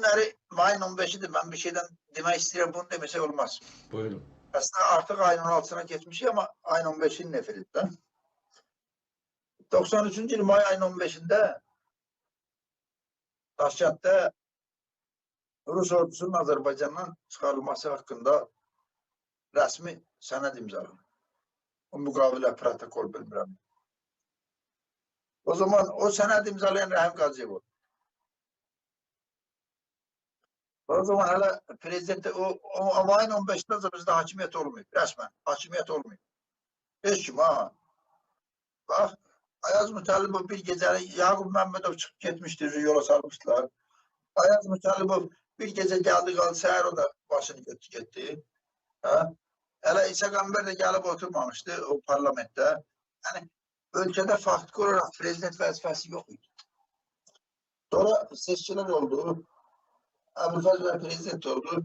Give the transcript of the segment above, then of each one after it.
günleri mayın 15'idir. Ben bir şeyden demek istiyorum. Bunu demese olmaz. Buyurun. Aslında artık ayın 16'sına geçmiş ama ayın 15'in neferinden. 93. yıl may ayın 15'inde Daşkent'te Rus ordusunun Azerbaycan'dan çıkarılması hakkında resmi senet imzalanır. O mukavele protokol bilmirəm. O zaman o senet imzalayan Rahim Gaziyev oldu. O zaman hala prezident o, o ama ayın 15'inde de bizde hakimiyet olmuyor. Resmen hakimiyet olmuyor. Hiç kim ha. Bak Ayaz Mütallibov bir gece Yakup Mehmetov çıkıp gitmiştir yola salmışlar. Ayaz Mütallibov bir gece geldi kaldı seher o da başını götü gitti. Ha? Hele İsa Gamber de gelip oturmamıştı o parlamentte. Yani ülkede faktik olarak prezident vazifesi yok idi. Sonra seçkiler oldu. Əbülfəz bəy prezident oldu.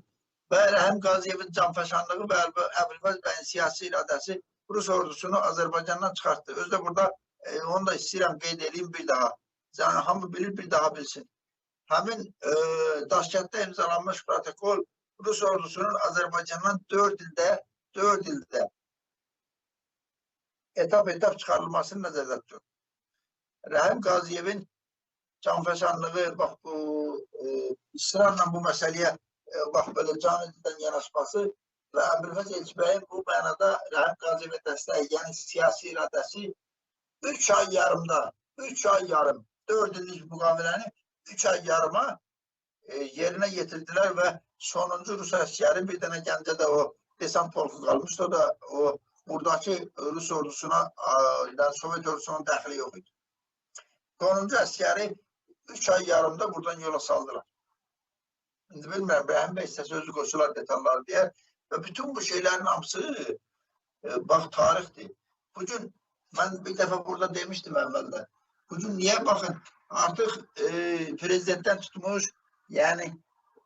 Və Rəhim Qaziyevin canfəşanlığı və Əbülfəz bəyin siyasi iradəsi Rus ordusunu Azərbaycandan çıxartdı. Özü də burada e, onu da istəyirəm qeyd edeyim bir daha. Yəni hamı bilir bir daha bilsin. Həmin e, Daşkentdə imzalanmış protokol Rus ordusunun Azərbaycandan 4 ildə 4 ildə etap etap çıxarılmasını nəzərdə tutur. Rəhim Qaziyevin canfəşanlığı bax bu e, ısrarla bu məsələyə e, bax belə can edidən yanaşması və Əbülfəz Elçibəyin bu mənada Rəhim Qaziyevə dəstəyi, yəni siyasi iradəsi 3 ay yarımda, 3 ay yarım, 4 illik müqaviləni 3 ay yarıma e, yerinə yetirdiler və sonuncu Rus əskəri bir dənə Gəncədə o desant polku qalmışdı. O da o buradakı Rus ordusuna, yəni Sovet ordusunun dəxli yox idi. Sonuncu əskəri 3 ay yarımda buradan yola saldılar. Şimdi bilmiyorum Brahim Bey size sözlü koşular detalları diye ve bütün bu şeylerin hamısı e, bak tarihti. Bugün ben bir defa burada demiştim evvelde. Bugün niye bakın artık e, prezidentten tutmuş yani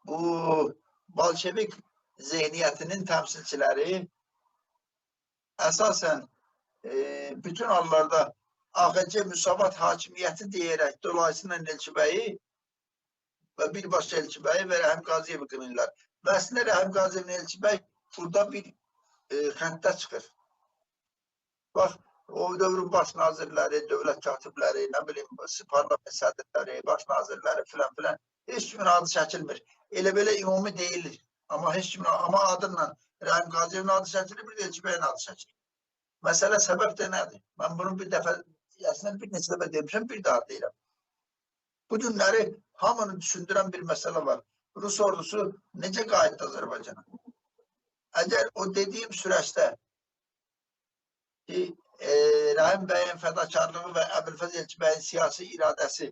bu Bolşevik zihniyetinin temsilcileri esasen e, bütün alanlarda AXC müsavat hakimiyyəti deyərək dolayısıyla Elçi bəyi və birbaşa Elçi bəyi və Rəhim Qaziyevi qınırlar. Və əslində Rəhim Qaziyevin Elçi bəy burada bir e, xənddə çıxır. Bax, o dövrün baş nazirləri, dövlət katibləri, nə bilim, parlament sədrləri, baş nazirləri filan filan heç kimin adı çəkilmir. Elə belə ümumi deyilir. Amma heç kimin amma adınla Rəhim Qaziyevin adı çəkilir, bir də Elçi bəyin adı çəkilir. Məsələ səbəb də nədir? Mən bunu bir dəfə əslində bir neçə dəfə demişəm, bir daha deyirəm. Bu günləri hamını düşündürən bir məsələ var. Rus ordusu necə qayıtdı Azərbaycana? Əgər o dediyim süreçdə ki, e, Rahim bəyin fədakarlığı və Əbülfəz Elçi bəyin siyasi iradəsi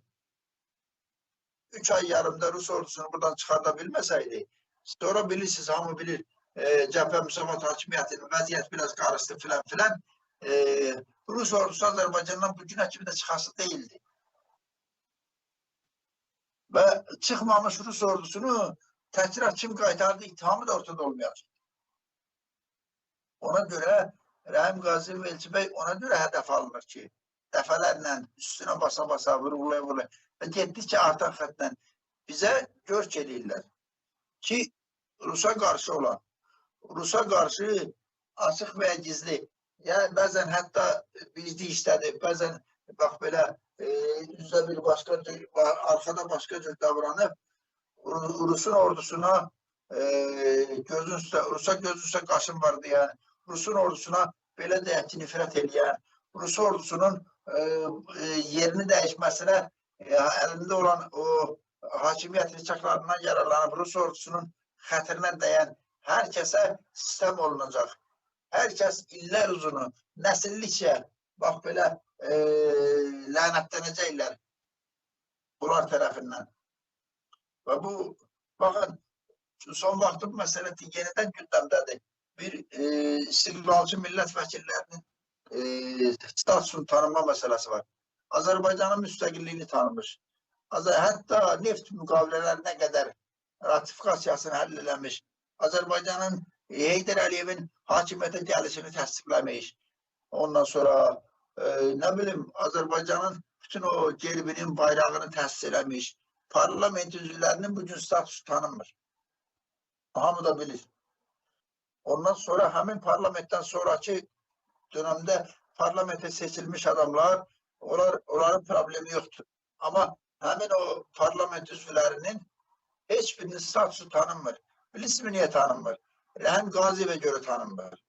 3 ay yarımda Rus ordusunu buradan çıxarda bilməsəydi, sonra bilirsiniz, hamı bilir, e, cəbhə müsavat hakimiyyətinin vəziyyət biraz qarışdı filan filan. E, Rus ordusu Azərbaycandan bu günə kimi də çıxası değildi. Və çıxmamış Rus ordusunu təkrar kim qaytardı ittihamı da ortada olmayacaq. Ona görə Rəhim Qazi və Elçi bəy ona görə hədəf alınır ki, dəfələrlə üstünə basa-basa, vurulaya-vurulaya və getdikcə artan xətlə bizə görk edirlər ki, Rusa qarşı olan, Rusa qarşı açıq və gizli Yəni bəzən hətta bizdə işlədi, bəzən bax belə e, üzə bir başqa cür, arxada başqa cür davranıb Rusun ordusuna e, gözün üstə, Rusa göz üstə qaşın var deyən, Rusun ordusuna belə deyək ki, nifrət eləyən, Rus ordusunun e, e, yerini dəyişməsinə e, əlində olan o hakimiyyət rıçaqlarından yararlanıb Rus ordusunun xətrinə dəyən hər kəsə sistem olunacaq. Hər kəs illər uzunu, nəsillikcə bax belə e, lənətlənəcəklər bunlar tərəfindən. Və bu, baxın, son vaxtı bu məsələ yenidən gündəmdədir. Bir e, istiqlalcı millət vəkillərinin e, statusunu tanınma məsələsi var. Azərbaycanın müstəqilliyini tanımış. Azər, hətta neft müqavilələrinə qədər ratifikasiyasını həll eləmiş. Azərbaycanın Heydər Əliyevin hakimiyyətə gəlişini təsdiqləmiş. Ondan sonra nə bilim Azərbaycanın bütün o gerbinin bayrağını təsis eləmiş. parlament üzvlərinin bugün statusu tanınmır. Hamı da bilir. Ondan sonra həmin parlamentdən sonraki dönemde parlamente seçilmiş adamlar, onlar, onların problemi yoktur. Ama hemen o parlament üzvlərinin heç birinin statusu tanınmır. Bilirsiniz niye tanınmır? Rəhim Qaziyevə görə tanınmır.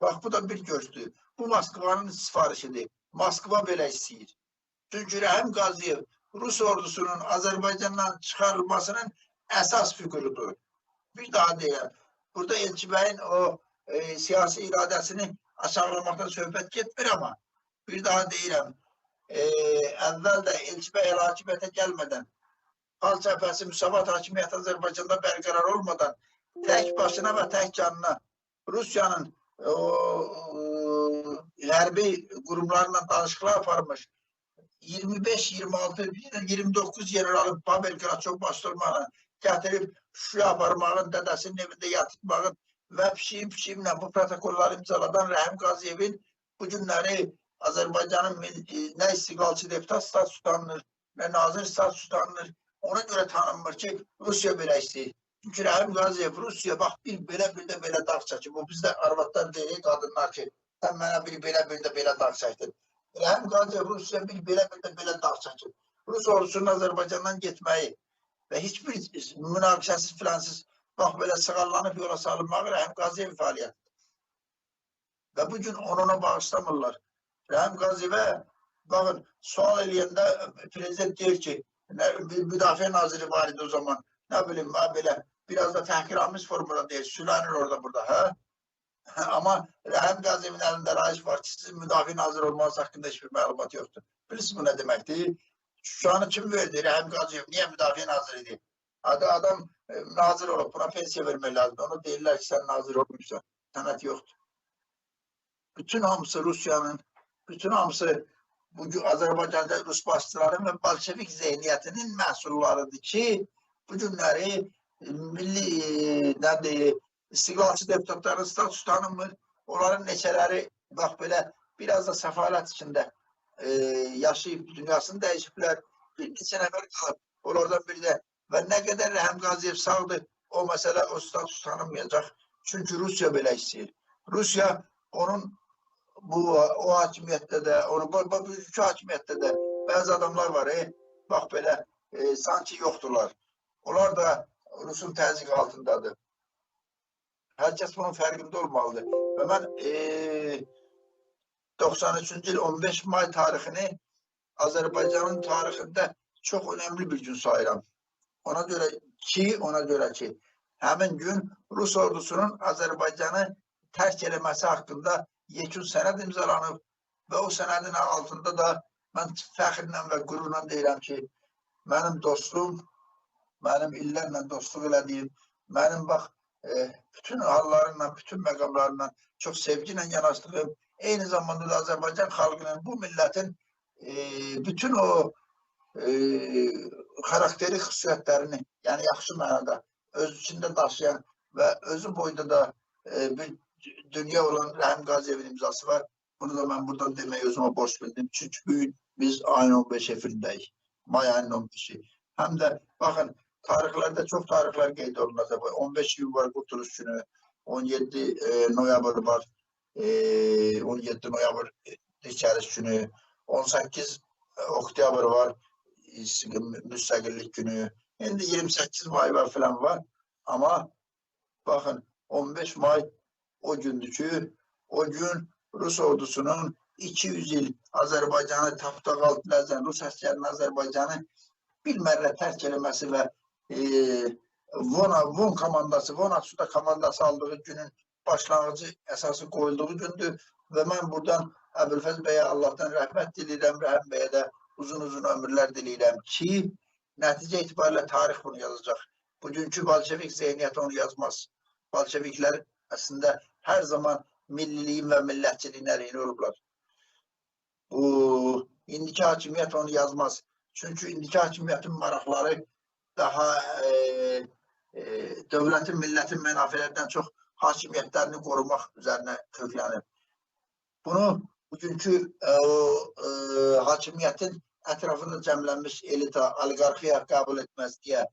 Bak bu da bir gördü. Bu Moskvanın sifarişidir. Moskva belə istəyir. Çünki Rəhim Qaziyev Rus ordusunun Azərbaycandan çıxarılmasının əsas figürüdür. Bir daha deyirəm. Burada Elçi bəyin o e, siyasi iradəsini aşağılamaktan söhbət getmir ama bir daha deyirəm. E, əvvəl də Elçi bəy hakimiyyətə gəlmədən Xalq Cəbhəsi müsavat hakimiyyəti Azərbaycanda bərqərar olmadan tək başına və tək canına Rusiyanın o, o, hərbi qurumlarla danışıqlar aparmış. 25, 26, 29 generalı Pavel Kraçov bastırmağın gətirib Şuşa aparmağın, dədəsinin evində yatırtmağın və pişiyim pişiyimlə bu protokolları imzaladan Rəhim Qaziyevin bu günləri Azərbaycanın nə istiqlalçı deputat statusu tanınır, nə nazir statusu. Ona görə tanınmır ki, Rusiya belə istəyir. Çünki Rəhim Qaziyev Rusiya bax bir belə bir də belə dağ çəkib. Bu bizdə arvadlar deyir, qadınlar ki, mənə bir belə bir də belə dağ çəkdin. Rəhim Qaziyev Rusiya bir belə bir də belə dağ çəkib. Rus ordusunun Azərbaycandan getməyi və heç bir münaqişəsiz filansız bax belə sığallanıb yola salınmağı Rəhim Qaziyev fəaliyyətidir. Və bu gün onuna bağışlamırlar. Rəhim Qaziyevə baxın, sual eləyəndə prezident deyir ki, müdafiə naziri var idi o zaman. Ne bileyim ben böyle biraz da tahkiramiz formunda değil. Sülanır orada burada. Ha? Ama hem Gazi'nin elinde Raif var. Sizin müdafi nazır olması hakkında hiçbir malumat yoktu. Bilirsiniz bu ne demekti? Şu an kim verdi? Rahim Gazi'ye niye müdafi nazır idi? Adı adam e, nazır olup buna pensiye vermeli lazım. Onu değiller ki sen nazır olmuşsun. Sanat yoktu. Bütün hamısı Rusya'nın, bütün hamısı bugün Azerbaycan'da Rus bastıların ve Bolşevik zihniyetinin məhsullarıdır ki, bu günləri milli e, nədir, istiqlalçı deputatların status tanınmır. Onların neçələri bax belə biraz da səfalət içində e, yaşayıb dünyasını dəyişiblər. Bir neçə nəfər qalıb. Onlardan biri də və nə qədər Rəhəm Qaziyev sağdır, o məsələ o status tanınmayacaq. Çünki Rusiya belə istəyir. Rusiya onun bu o hakimiyyətdə də, onun bu, bu iki hakimiyyətdə də bəzi adamlar var, e, bax belə e, sanki yoxdurlar. Onlar da Rus'un təzyiqi altındadır. Hər kəs bunun fərqində olmalıdır. Və mən e, 93-cü il 15 may tarixini Azərbaycanın tarixində çox önəmli bir gün sayıram. Ona görə ki, ona görə ki, həmin gün Rus ordusunun Azərbaycanı tərk eləməsi haqqında yekun sənəd imzalanıb və o sənədin altında da mən fəxrlə və qürurla deyirəm ki, mənim dostum mənim illərlə dostluq elədiyim, mənim bax, bütün hallarıyla, bütün məqamlarıyla çox sevgi ilə yanaşdığım, eyni zamanda da Azərbaycan xalqının, bu millətin e, bütün o e, xarakteri xüsusiyyətlərini, yəni yaxşı mənada öz içində daşıyan və özü boyda da e, bir dünya olan Rəhim Qaziyevin imzası var. Bunu da mən buradan demək özümə borç bildim. Çünki bugün biz ayın 15 efirindəyik. May ayının 15-i. Həm də baxın Tarihlerde çok tarihler qeyd olunacaq. 15 iyun var Qurtuluş günü, 17 e, noyabr var, e, 17 noyabr Dikəriş günü, 18 e, oktyabr var, müstəqillik günü. İndi 28 may var falan var. Ama bakın 15 may o gündür ki, o gün Rus ordusunun 200 il Azərbaycanı tapdaq altına Rus əsgərinin Azərbaycanı bir mərrə tərk eləməsi və Vona, Von komandası, Von Aksu'da komandası aldığı günün başlanğıcı əsası qoyulduğu gündür və mən buradan Əbülfəz bəyə Allahdan rəhmət diləyirəm, Rəhəm bəyə də uzun-uzun ömürlər diləyirəm ki, nəticə itibarilə tarix bunu yazacaq. Bugünkü Bolşevik zehniyyəti onu yazmaz. Bolşeviklər əslində hər zaman milliliyin və millətçiliyin əleyhinə olublar. Bu, indiki hakimiyyət onu yazmaz. Çünki indiki hakimiyyətin maraqları daha e, e, dövlətin, millətin mənafelərdən çox hakimiyyətlərini qorumaq üzərinə köklənib. Bunu bugünkü e, o, e, hakimiyyətin etrafında cəmlənmiş elita, oligarxiya qəbul etməz deyə.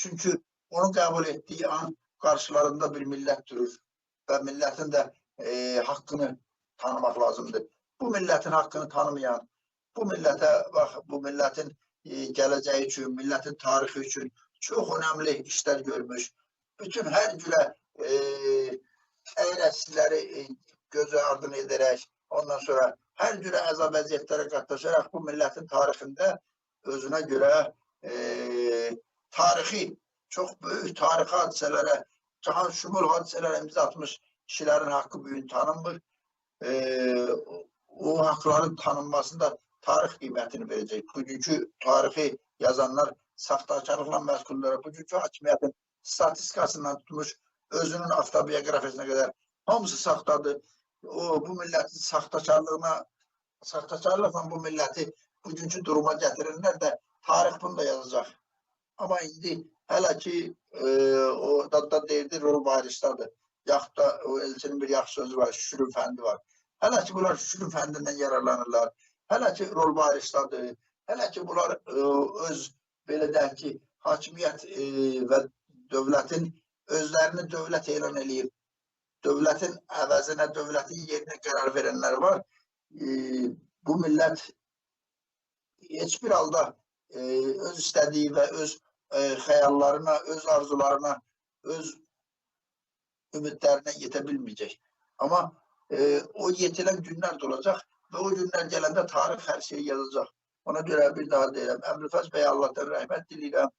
Çünki onu qəbul etdiyi an qarşılarında bir millət durur və millətin də e, haqqını tanımaq lazımdır. Bu millətin haqqını tanımayan, bu millətə bax, bu millətin gələcəyi üçün, millətin tarixi üçün çox önəmli işlər görmüş. Bütün hər cürə e, əyrəçiləri e, göz ardını edərək, ondan sonra hər cürə əzab əziyyətlərə qatlaşaraq bu millətin tarixində özünə görə e, tarixi, çox böyük tarixi hadisələrə, cahan şumul hadisələrə imza atmış kişilərin haqqı bu gün tanınmır. E, o haqların tanınmasında tarix qiymətini verəcək. Bugünkü tarixi yazanlar saxtakarlıqla məşğullar. Bugünkü hakimiyyətin statistikasından tutmuş özünün avtobiyografiyasına qədər hamısı saxtadır. O bu millətin saxtakarlığına saxtakarlıqla bu milləti bugünkü duruma gətirirlər də tarix bunu da yazacaq. Amma indi hələ ki e, o da, da deyirdi rol varisdadır. Yaxud da o Elçinin bir yaxşı sözü var, şükürün fəndi var. Hələ ki bunlar şükürün fəndindən yararlanırlar. Hələ ki rol varisdadır. Hələ ki bunlar e, öz belə deyək ki, hakimiyyət e, və dövlətin özlərini dövlət elan eləyib. Dövlətin əvəzinə, dövlətin yerinə qərar verənlər var. E, bu millət heç bir halda e, öz istədiyi və öz e, xəyallarına, öz arzularına, öz ümidlərinə yetə bilməyəcək. Amma e, o yetilən günlər də olacaq və o günlər gələndə tarix hər şeyi yazacaq. Ona görə bir daha deyirəm, Əmrifəz bəyə Allahdan rəhmət diləyirəm.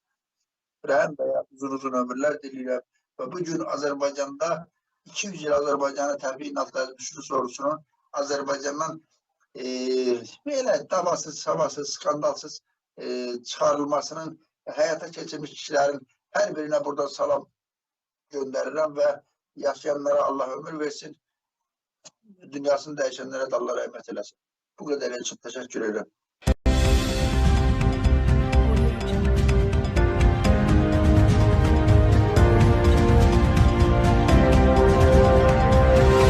Rəhəm bəyə uzun-uzun ömürlər diləyirəm. Və bu gün Azərbaycanda 200 il Azərbaycanı təbii adlı düşün sorusunun Azərbaycandan e, belə davasız, savasız, skandalsız e, çıxarılmasının həyata keçirmiş kişilərin hər birinə burada salam göndərirəm və yaşayanlara Allah ömür versin. Dünyasını dəyişənlərə də Allah rəhmət eləsin. Bu qədər üçün təşəkkür edirəm.